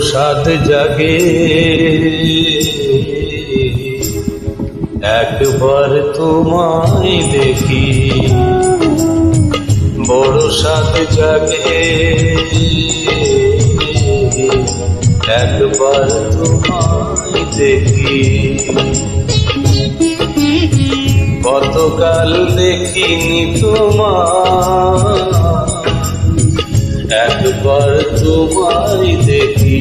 সাদ জাগে। একবার তোমায় দেখি। বড় সাদ জাগে। একবার তোমায় দেখি। কতকাল দেখিনি তোমার একবার তোমায় দেখি।